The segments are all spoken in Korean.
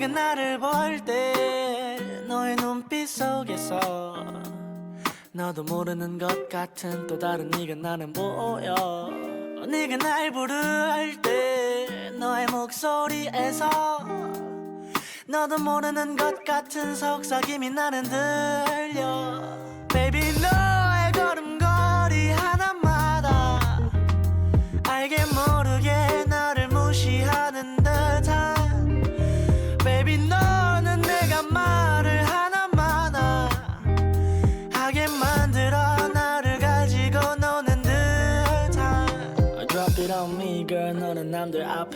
네가 나를 볼 때 너의 눈빛 속에서 너도 모르는 것 같은 또 다른 네가 나는 보여. 네가 날 부를 때 너의 목소리에서 너도 모르는 것 같은 속삭임이 나는 들려. Baby 너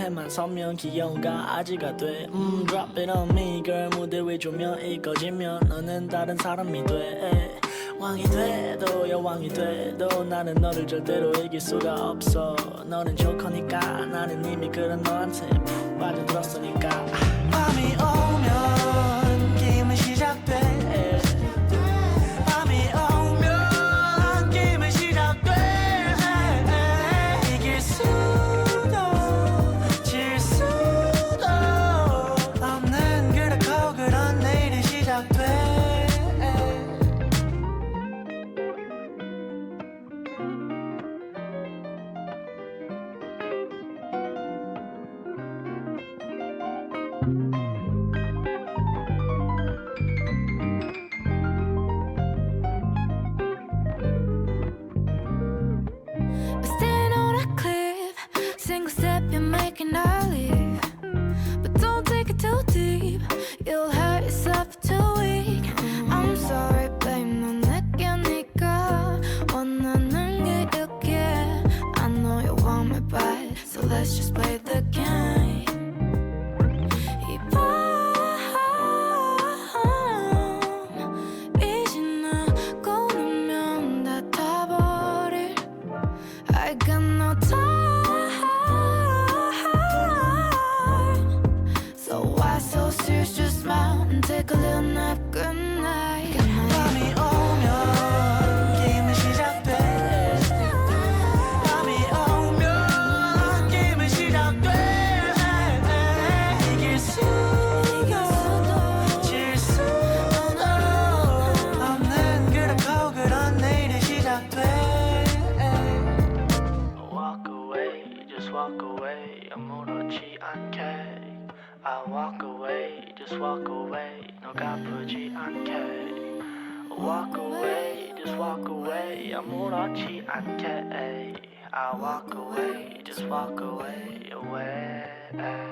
앞에만 서면 귀여운 가 아지가 돼. 음, Drop it on me girl. 무대 위 조명이 꺼지면 너는 다른 사람이 돼. 왕이 돼도 여왕이 돼도 나는 너를 절대로 이길 수가 없어. 너는 조커니까 나는 이미 그런 너한테 푹 빠져들었으니까 walk away, just walk away away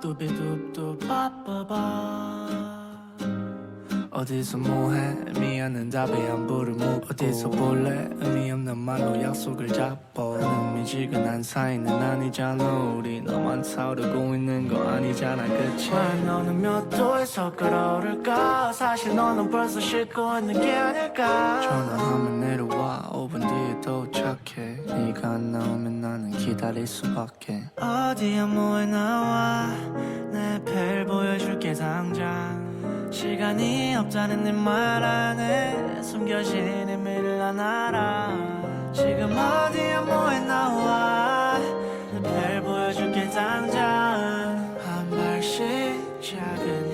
tubi tup tupa pa pa. 어디서 뭐해? 미안은 답에 안부를 묻고 어디서 볼래? 의미 없는 말로 약속을 잡고 의미지근 한 사이는 아니잖아. 우리 너만 타오르고 있는 거 아니잖아. 그치? 왜 너는 몇 도에서 끓어오를까? 사실 너는 벌써 싣고 있는 게 아닐까? 전화하면 내려와. 5분 뒤에 도착해. 네가 안 나오면 나는 기다릴 수밖에. 어디야 뭐해 나와? 내 벨 보여줄게 당장 시간이 없다는 네말 안에 숨겨진 의미를 안 알아. 지금 어디야 뭐해 나와. 내별 보여줄게 당장. 한 발씩 작은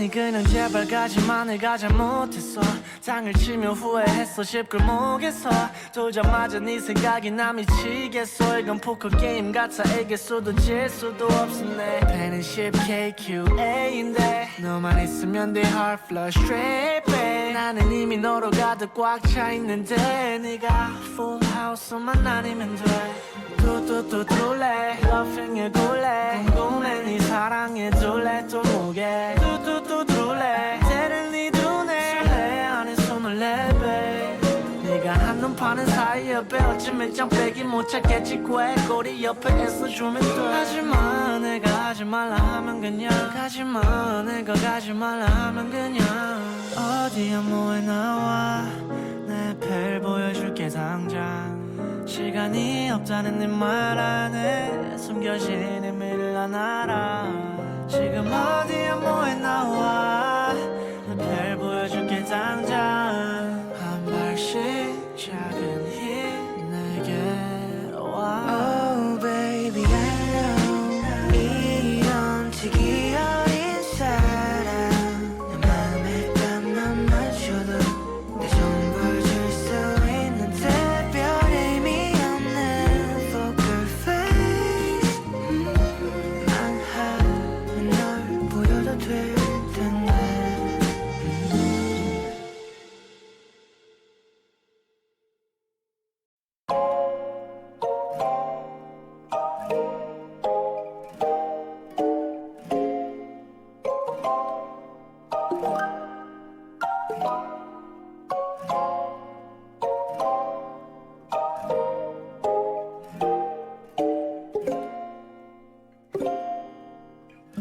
아니 그냥 제발 가지마 내가 잘못했어. 장을 치며 후회했어. 십골목에서 돌자마자 네 생각이 나 미치겠어. 이건 포커 게임 같아. 이길 수도 질 수도 없었네. 배는 10KQA인데 너만 있으면 돼 heart flush straight babe 나는 이미 너로 가득 꽉 차 있는데 네가 full house만 아니면 돼 뚜뚜뚜 둘래. 러핑에 둘래 궁금해 네 사랑에 둘래. 또 무게 뚜뚜뚜 둘래 때를 네 눈에. 술래 손을 내배 네가 한눈 파는 사이에 빼어쯤에 짱빼기 못 찾겠지. 꾀꼬리 옆에 있어주면 돼. 하지마 내가 하지 말라 하면 그냥. 가지마 내가 가지 말라 하면 그냥. 어디야 뭐해 나와. 내펠 보여줄게 당장 시간이 없다는 네 말 안에 숨겨진 의미를 난 알아. 지금 어디야 뭐해 나와? 내별 보여줄게 당장. 한 발씩 작은 힘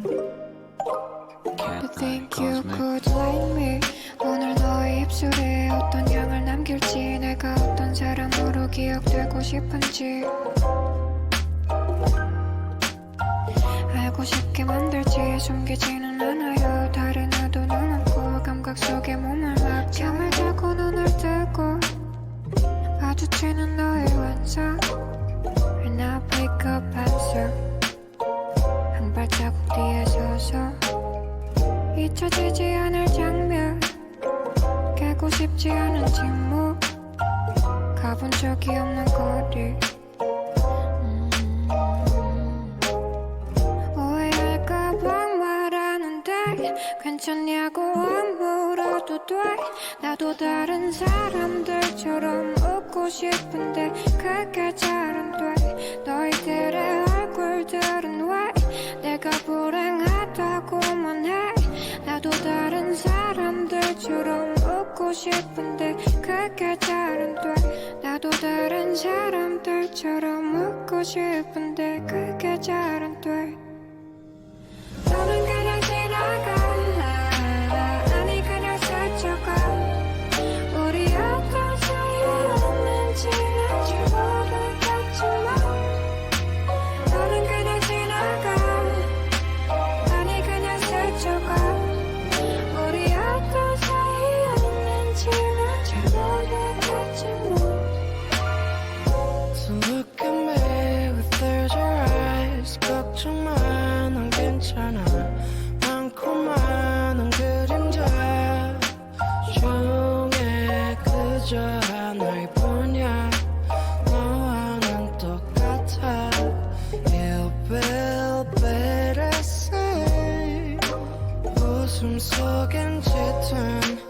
I think you could like me. 오늘 너의 입술에 어떤 향을 남길지 내가 어떤 사람으로 기억되고 싶은지. 알고 싶게 만들지. 숨기지는 않아요. 다른 의도는 없고 감각 속에 몸을 막 잠을 자고 눈을 뜨고 마주치는 너의 완성. And I pick up answer 잊혀지지 않을 장면. 깨고 싶지 않은 침묵. 가본 적이 없는 거리. 괜찮냐고 안 물어도 돼. 나도 다른 사람들처럼 웃고 싶은데 그게 잘 안 돼. 너희들의 얼굴들은 왜 내가 해 나도 다른 사람들처럼 웃고 싶은데 그게 잘안 돼. 나도 다른 사람들처럼 웃고 싶은데 그게 잘안 돼. 너는 그냥 지나갈 웃음 속엔 짙은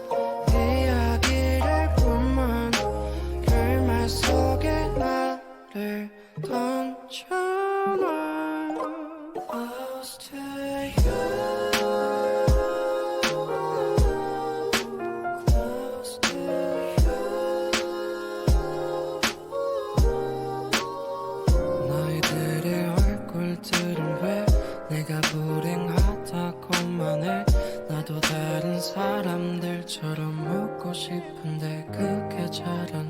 그게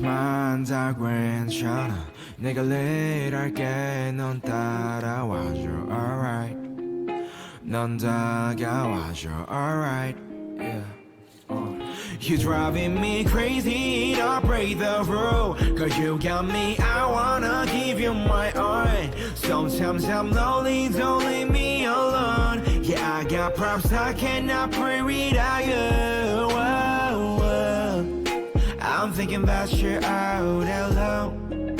지만 다 괜찮아 내가 일할게 넌 따라와줘 alright 넌 다가와줘 alright yeah You're driving me crazy, don't break the rule Cause you got me, I wanna give you my all Sometimes I'm lonely, don't leave me alone Yeah, I got problems, I cannot pray without you Whoa, whoa. I'm thinking about you out alone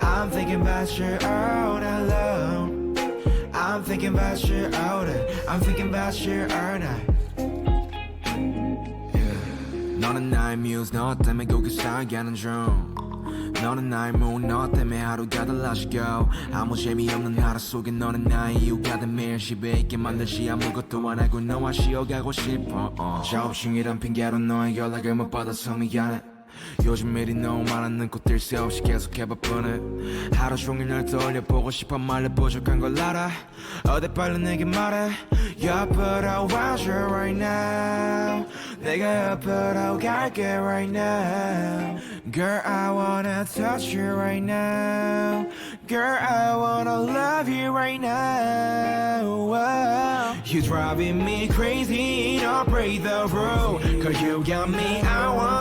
I'm thinking about you out alone I'm thinking about you out I'm thinking about you night 너는 나의 뮤즈 너 때문에 살게 하는 중 너는 나의 moon 너 때문에 하루가 달라지고 아무 재미없는 하루 속에 너는 나의 이유가 된 매일 집에 있게 만들지 아무것도 안 하고 너와 쉬어가고 싶어 어. 작업 중이란 핑계로 너의 연락을 못 받아서 미안해 요즘 일이 너무 많았는 꽃들 새 없이 계속해 바쁘네 하루 종일 널 떠올려 보고 싶어 말로 부족한 걸 알아 어디 빨리 내게 말해 옆으로 와줘 right now 내가 옆으로 갈게 right now Girl I wanna touch you right now Girl I wanna love you right now Whoa. You driving me crazy don't break the rule Cause you got me I you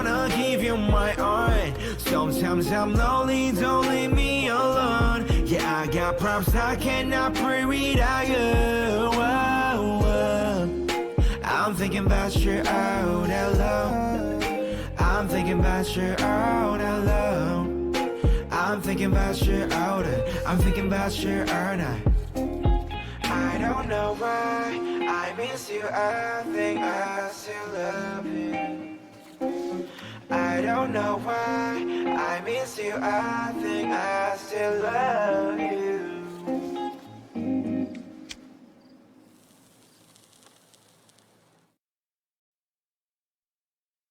my all Sometimes I'm lonely don't leave me alone Yeah I got problems I cannot pray without you. I'm thinking about you oh, out alone. I'm thinking about you oh, out alone. I'm thinking about you oh, out. I'm thinking about you all night. I don't know why I miss you. I think I still love you. I don't know why I miss you. I think I still love you.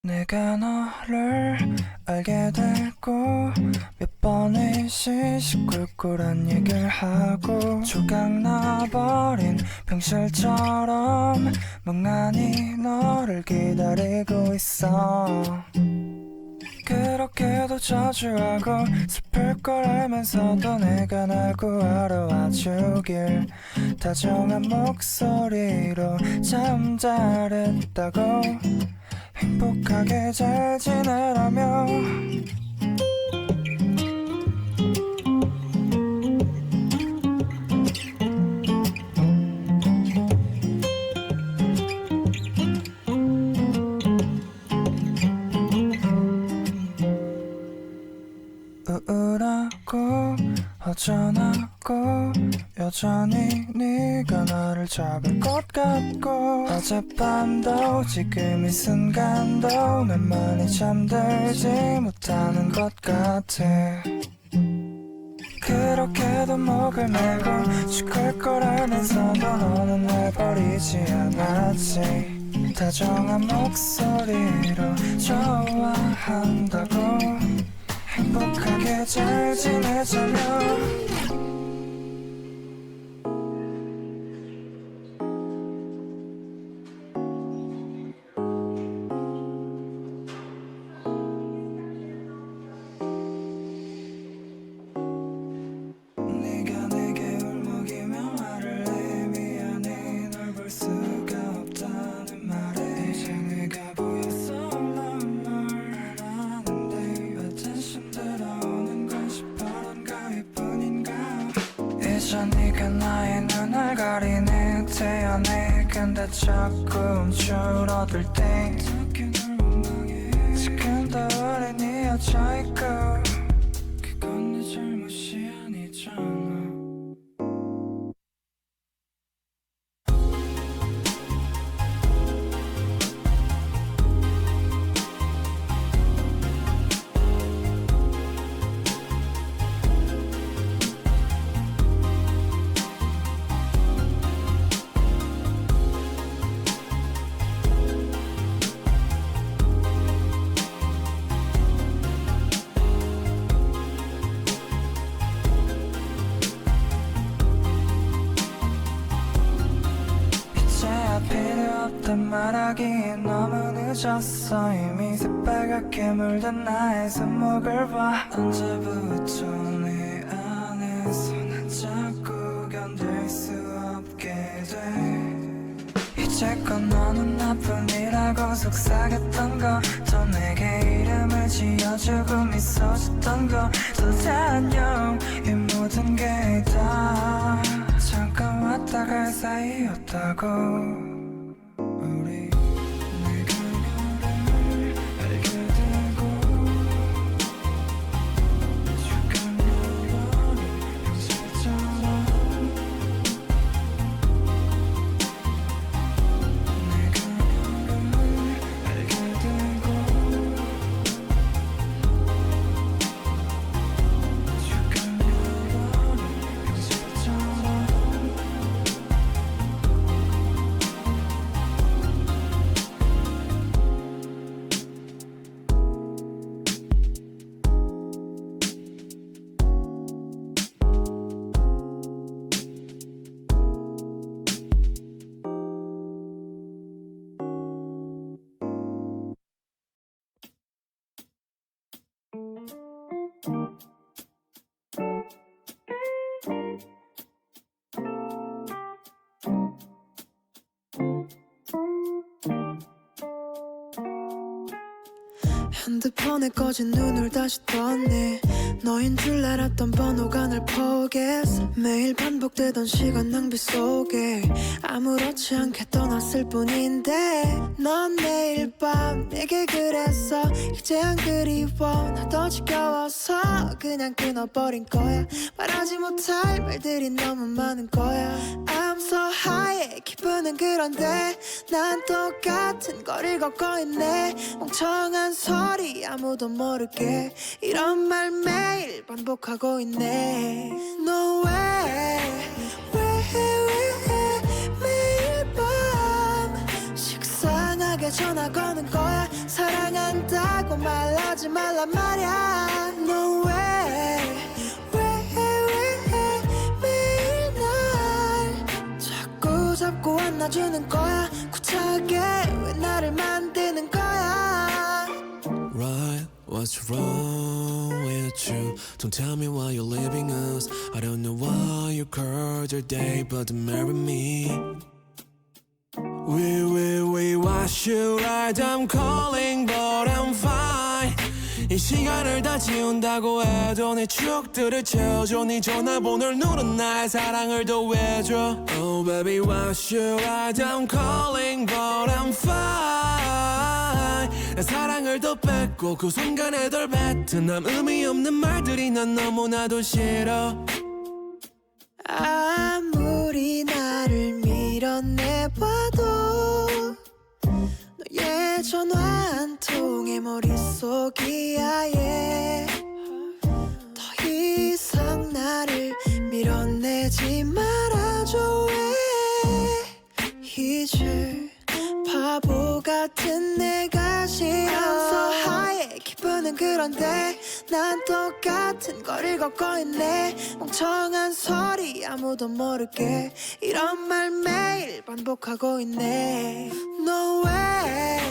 내가 너를 알게 됐고 몇 번의 시시콜콜한 얘기를 하고 조각 나버린 병실처럼 멍하니 너를 기다리고 있어 그렇게도 저주하고 슬플 걸 알면서도 내가 날 구하러 와주길 다정한 목소리로 참 잘했다고 행복하게 잘 지내라며 우울하고 허전하고 여전히 네가 나를 잡을 것 같고. 어젯밤도 지금 이 순간도 넌만이 잠들지 못하는 것 같아. 그렇게도 목을 메고 죽을 걸 알면서도 너는 날 버리지 않았지. 다정한 목소리로 좋아한다고 행복하게 잘 지내자며 조금 줄어들 늦었어 이미 새빨갛게 물든 나의 손목을 봐. 언제부터 내 안에서 난 자꾸 견딜 수 없게 돼. 이제껏 너는 나뿐이라고 속삭였던 거또 내게 이름을 지어주고 미소 짓던 거또 다 안녕 이 모든 게 다 잠깐 왔다 갈 사이였다고 핸드폰에 꺼진 눈을 다시 떴네. 너인 줄 알았던 번호가 날 포기했어. 매일 반복되던 시간 낭비 속에 아무렇지 않게 떠났을 뿐인데 넌 매일 밤 내게 그랬어. 이제 안 그리워. 나도 지겨워서 그냥 끊어버린 거야. 말하지 못할 말들이 너무 많은 거야 So high 기분은 그런데 난 똑같은 거리를 걷고 있네. 멍청한 소리 아무도 모르게 이런 말 매일 반복하고 있네. No way 왜, 왜 매일 밤 식상하게 전화 거는 거야. 사랑한다고 말하지 말란 말야. No way 잡고 안아주는 거야 구차하게 왜 나를 만드는 거야 Right, what's wrong with you? Don't tell me why you're leaving us. I don't know why you called your day, but marry me. We, we, we, why should I? I'm calling, but I'm fine. 이 시간을 다 지운다고 해도 내 추억들을 채워줘. 네 전화번호를 누른 나의 사랑을 더해줘 Oh baby why should I? I'm calling but I'm fine. 내 사랑을 더 뺏고 그 순간에 덜 뱉은 남 의미 없는 말들이 난 너무나도 싫어. 아무리 나를 밀어내봐도 너의 전화 한 통에 머릿 속이 아예 더 이상 나를 밀어내지 말아줘. 왜? 이제 바보 같은 내가 싫어. I'm so high. 기분은 그런데 난 똑같은 거리를 걷고 있네. 멍청한 소리 아무도 모르게 이런 말 매일 반복하고 있네. No way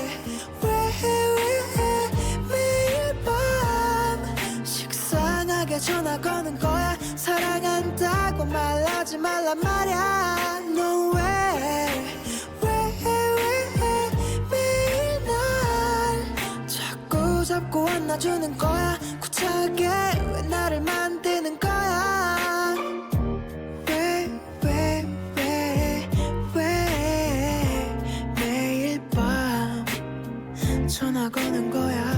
식상하게 전화 거는 거야. 사랑한다고 말하지 말란 말야. No way. 왜, 왜 매일 날 자꾸 잡고 안아주는 거야. 구차하게 왜 나를 만드는 거야? 왜, 왜, 왜, 왜 매일 밤 전화 거는 거야